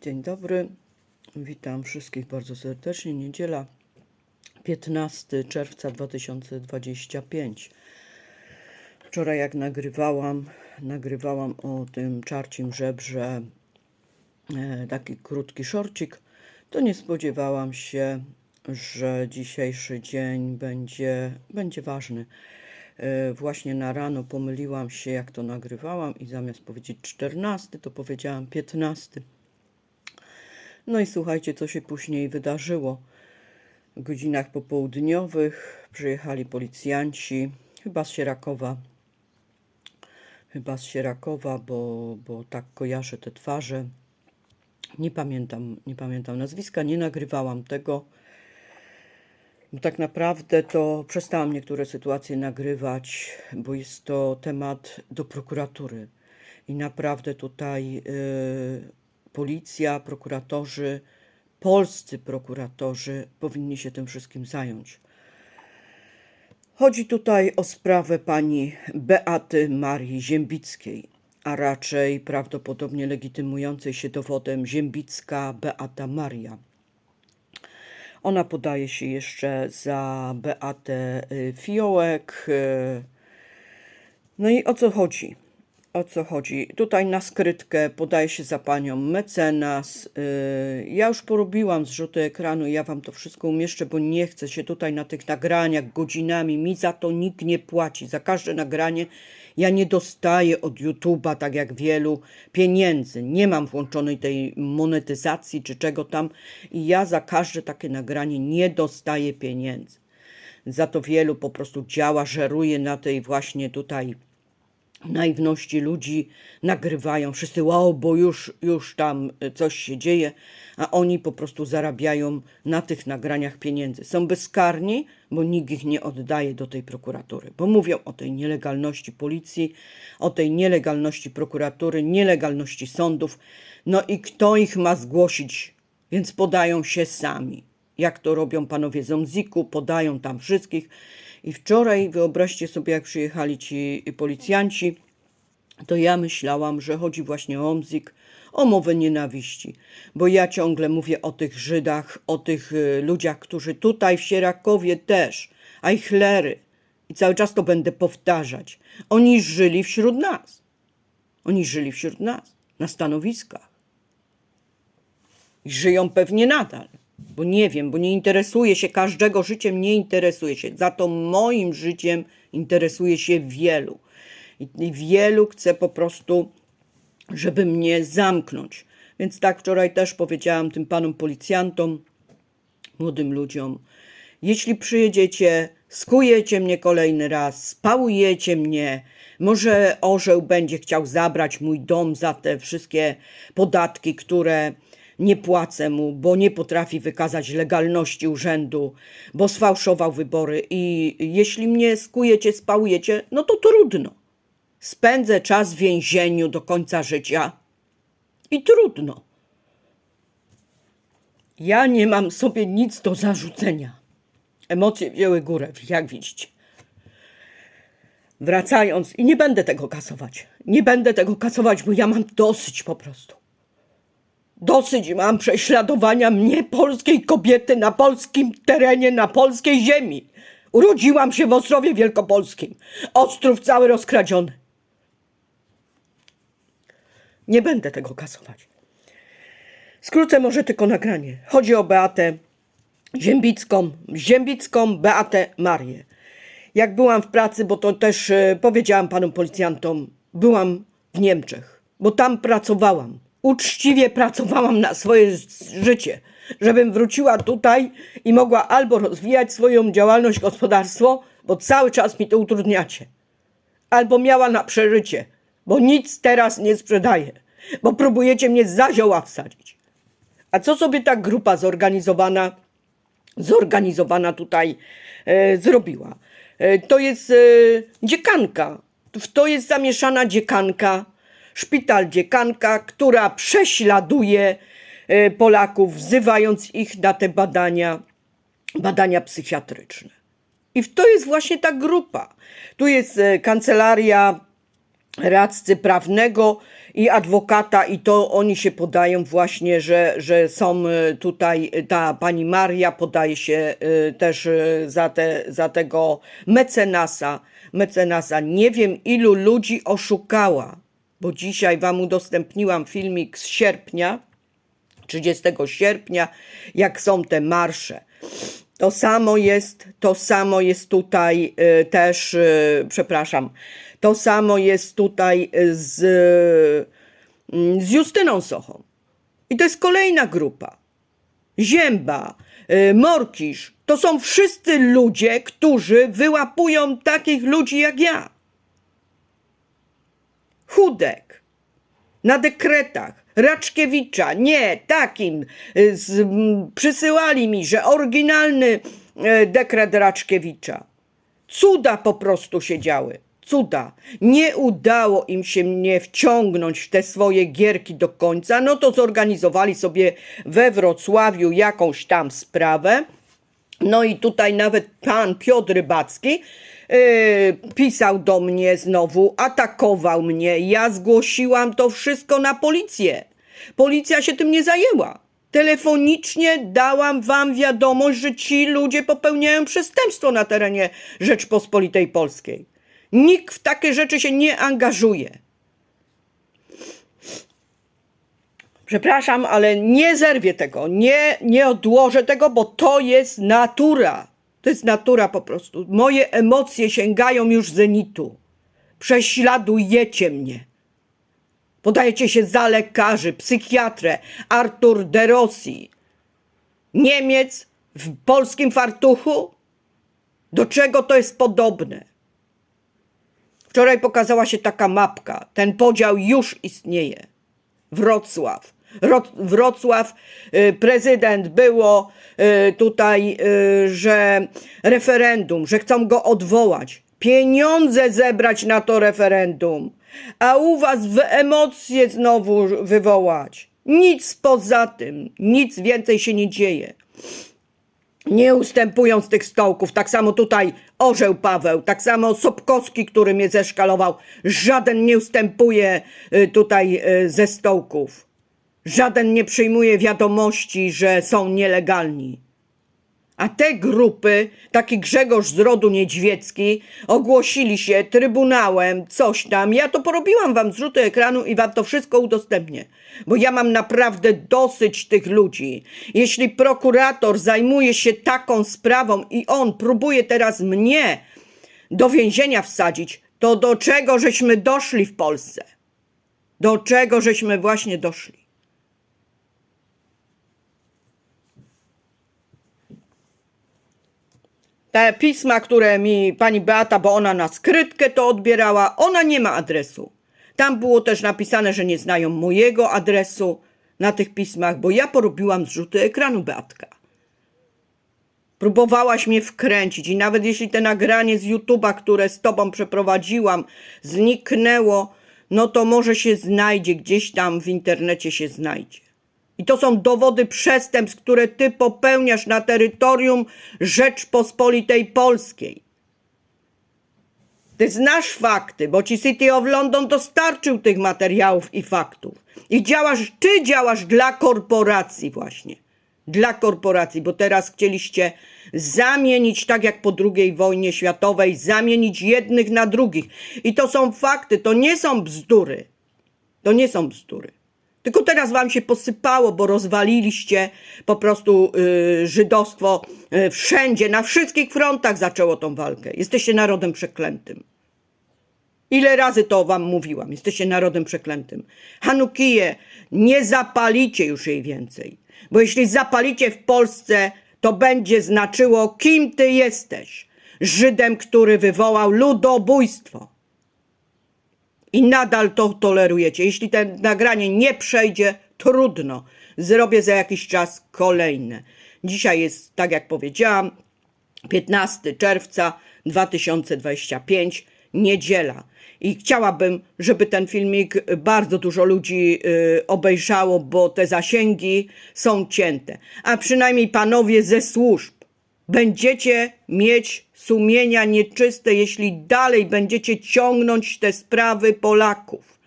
Dzień dobry, witam wszystkich bardzo serdecznie. Niedziela 15 czerwca 2025. Wczoraj, jak nagrywałam, nagrywałam o tym czarcim żebrze e, taki krótki szorcik, to nie spodziewałam się, że dzisiejszy dzień będzie, będzie ważny. E, Właśnie na rano pomyliłam się, jak to nagrywałam, i zamiast powiedzieć 14, to powiedziałam 15. No i słuchajcie, co się później wydarzyło. W godzinach popołudniowych przyjechali policjanci, chyba z Sierakowa. Chyba z Sierakowa, bo, bo tak kojarzę te twarze. Nie pamiętam, nie pamiętam nazwiska, nie nagrywałam tego. Bo tak naprawdę to przestałam niektóre sytuacje nagrywać, bo jest to temat do prokuratury. I naprawdę tutaj y, policja, prokuratorzy, polscy prokuratorzy powinni się tym wszystkim zająć. Chodzi tutaj o sprawę pani Beaty Marii Ziembickiej, a raczej prawdopodobnie legitymującej się dowodem Ziembicka Beata Maria. Ona podaje się jeszcze za Beatę y, Fiołek. y, No i o co chodzi? O co chodzi? Tutaj na skrytkę podaje się za panią mecenas. y, Ja już porobiłam zrzuty ekranu i ja wam to wszystko umieszczę, bo nie chcę się tutaj na tych nagraniach godzinami. Mi za to nikt nie płaci. Za każde nagranie ja nie dostaję od YouTube'a, tak jak wielu, pieniędzy. Nie mam włączonej tej monetyzacji czy czego tam i ja za każde takie nagranie nie dostaję pieniędzy. Za to wielu po prostu działa, żeruje na tej właśnie tutaj naiwności ludzi, nagrywają wszyscy, wow, bo już, już tam y, coś się dzieje, a oni po prostu zarabiają na tych nagraniach pieniędzy. Są bezkarni, bo nikt ich nie oddaje do tej prokuratury, bo mówią o tej nielegalności policji, o tej nielegalności prokuratury, nielegalności sądów. No i kto ich ma zgłosić? Więc podają się sami. Jak to robią panowie z Omziku, podają tam wszystkich. I wczoraj, wyobraźcie sobie, jak przyjechali ci policjanci, to ja myślałam, że chodzi właśnie o Omzik, o mowę nienawiści. Bo ja ciągle mówię o tych Żydach, o tych y, ludziach, którzy tutaj w Sierakowie też, Eichlery. I cały czas to będę powtarzać. Oni żyli wśród nas. Oni żyli wśród nas, na stanowiskach. I żyją pewnie nadal, bo nie wiem, bo nie interesuje się każdego życiem, nie interesuje się. Za to moim życiem interesuje się wielu. I, wielu chce po prostu, żeby mnie zamknąć. Więc tak wczoraj też powiedziałam tym panom policjantom, młodym ludziom, jeśli przyjedziecie, skujecie mnie kolejny raz, spałujecie mnie, może orzeł będzie chciał zabrać mój dom za te wszystkie podatki, które nie płacę mu, bo nie potrafi wykazać legalności urzędu, bo sfałszował wybory i jeśli mnie skujecie, spałujecie, no to trudno. Spędzę czas w więzieniu do końca życia i trudno. Ja nie mam sobie nic do zarzucenia. Emocje wzięły górę, jak widzicie. Wracając, i nie będę tego kasować. Nie będę tego kasować, bo ja mam dosyć po prostu. Dosyć mam prześladowania mnie, polskiej kobiety, na polskim terenie, na polskiej ziemi. Urodziłam się w Ostrowie Wielkopolskim. Ostrów cały rozkradziony. Nie będę tego kasować. Skrócę może tylko nagranie. Chodzi o Beatę Ziembicką, Ziembicką Beatę Marię. Jak byłam w pracy, bo to też e, powiedziałam panom policjantom, byłam w Niemczech, bo tam pracowałam. Uczciwie pracowałam na swoje życie, żebym wróciła tutaj i mogła albo rozwijać swoją działalność, gospodarstwo, bo cały czas mi to utrudniacie albo miała na przeżycie, bo nic teraz nie sprzedaję, bo próbujecie mnie za zioła wsadzić. A co sobie ta grupa zorganizowana, zorganizowana tutaj e, zrobiła? E, to jest e, dziekanka, w to jest zamieszana dziekanka, szpital dziekanka, która prześladuje e, Polaków, wzywając ich na te badania, badania psychiatryczne. I to jest właśnie ta grupa. Tu jest e, kancelaria radcy prawnego i adwokata, i to oni się podają właśnie, że, że są y, tutaj, ta pani Maria podaje się też za, te, za tego mecenasa. Mecenasa. Nie wiem, ilu ludzi oszukała, bo dzisiaj wam udostępniłam filmik z sierpnia, 30 sierpnia, jak są te marsze. To samo jest, to samo jest tutaj y, też, y, przepraszam, to samo jest tutaj z, y, z Justyną Sochą. I to jest kolejna grupa. Zięba, y, Morkisz, to są wszyscy ludzie, którzy wyłapują takich ludzi jak ja. Chudek, na dekretach, Raczkiewicza, nie, takim, y, z, przysyłali mi, że oryginalny e, dekret Raczkiewicza. Cuda po prostu się działy. Cuda. Nie udało im się mnie wciągnąć w te swoje gierki do końca, no to zorganizowali sobie we Wrocławiu jakąś tam sprawę. No i tutaj nawet pan Piotr Rybacki yy, pisał do mnie znowu, atakował mnie. Ja zgłosiłam to wszystko na policję. Policja się tym nie zajęła. Telefonicznie dałam wam wiadomość, że ci ludzie popełniają przestępstwo na terenie Rzeczpospolitej Polskiej. Nikt w takie rzeczy się nie angażuje. Przepraszam, ale nie zerwię tego, nie, nie odłożę tego, bo to jest natura. To jest natura po prostu. Moje emocje sięgają już zenitu. Prześladujecie mnie. Podajecie się za lekarzy, psychiatrę, Artur de Rossi. Niemiec w polskim fartuchu? Do czego to jest podobne? Wczoraj pokazała się taka mapka. Ten podział już istnieje. Wrocław. Ro- Wrocław, y, prezydent było y, tutaj, y, że referendum, że chcą go odwołać. Pieniądze zebrać na to referendum, a u was w emocje znowu wywołać. Nic poza tym, nic więcej się nie dzieje nie ustępują z tych stołków. Tak samo tutaj orzeł Paweł, tak samo Sobkowski, który mnie zeszkalował. Żaden nie ustępuje tutaj ze stołków. Żaden nie przyjmuje wiadomości, że są nielegalni. A te grupy, taki Grzegorz z rodu niedźwiecki, ogłosili się trybunałem, coś tam. Ja to porobiłam wam zrzuty ekranu i wam to wszystko udostępnię. Bo ja mam naprawdę dosyć tych ludzi. Jeśli prokurator zajmuje się taką sprawą i on próbuje teraz mnie do więzienia wsadzić, to do czego żeśmy doszli w Polsce? Do czego żeśmy właśnie doszli? Te pisma, które mi pani Beata, bo ona na skrytkę to odbierała, ona nie ma adresu. Tam było też napisane, że nie znają mojego adresu na tych pismach, bo ja porobiłam zrzuty ekranu Beatka. Próbowałaś mnie wkręcić i nawet jeśli te nagranie z YouTube'a, które z tobą przeprowadziłam, zniknęło, no to może się znajdzie, gdzieś tam w internecie się znajdzie. I to są dowody przestępstw, które ty popełniasz na terytorium Rzeczpospolitej Polskiej. Ty znasz fakty, bo ci City of London dostarczył tych materiałów i faktów. I działasz, ty działasz dla korporacji właśnie. Dla korporacji, bo teraz chcieliście zamienić, tak jak po II wojnie światowej, zamienić jednych na drugich. I to są fakty, to nie są bzdury. To nie są bzdury. Tylko teraz wam się posypało, bo rozwaliliście po prostu y, żydostwo y, wszędzie, na wszystkich frontach zaczęło tą walkę. Jesteście narodem przeklętym. Ile razy to wam mówiłam? Jesteście narodem przeklętym. Hanukiję, nie zapalicie już jej więcej. Bo jeśli zapalicie w Polsce, to będzie znaczyło, kim ty jesteś. Żydem, który wywołał ludobójstwo. I nadal to tolerujecie. Jeśli to nagranie nie przejdzie, trudno. Zrobię za jakiś czas kolejne. Dzisiaj jest, tak jak powiedziałam, 15 czerwca 2025, niedziela. I chciałabym, żeby ten filmik bardzo dużo ludzi y, obejrzało, bo te zasięgi są cięte. A przynajmniej panowie ze służb, będziecie mieć sumienia nieczyste, jeśli dalej będziecie ciągnąć te sprawy Polaków.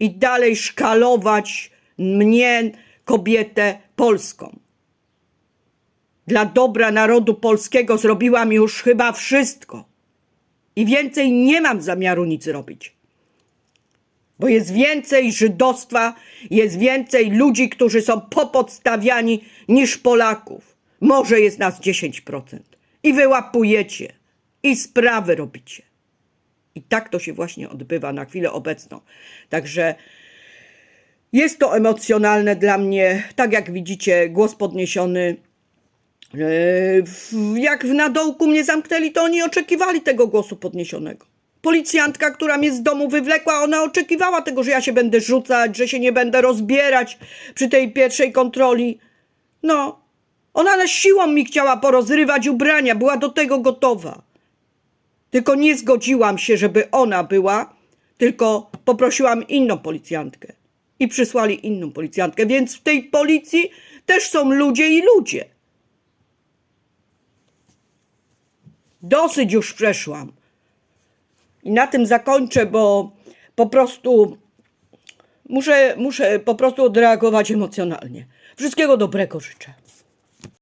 i dalej szkalować mnie, kobietę polską. Dla dobra narodu polskiego zrobiłam już chyba wszystko. I więcej nie mam zamiaru nic robić. Bo jest więcej żydostwa, jest więcej ludzi, którzy są popodstawiani niż Polaków. Może jest nas 10%. I wyłapujecie, i sprawy robicie. I tak to się właśnie odbywa na chwilę obecną. Także jest to emocjonalne dla mnie. Tak jak widzicie, głos podniesiony. Yy, Jak w nadołku mnie zamknęli, to oni oczekiwali tego głosu podniesionego. Policjantka, która mnie z domu wywlekła, ona oczekiwała tego, że ja się będę rzucać, że się nie będę rozbierać przy tej pierwszej kontroli. No, ona na siłą mi chciała porozrywać ubrania, była do tego gotowa. Tylko nie zgodziłam się, żeby ona była, tylko poprosiłam inną policjantkę. I przysłali inną policjantkę, więc w tej policji też są ludzie i ludzie. Dosyć już przeszłam. I na tym zakończę, bo po prostu muszę, muszę po prostu odreagować emocjonalnie. Wszystkiego dobrego życzę.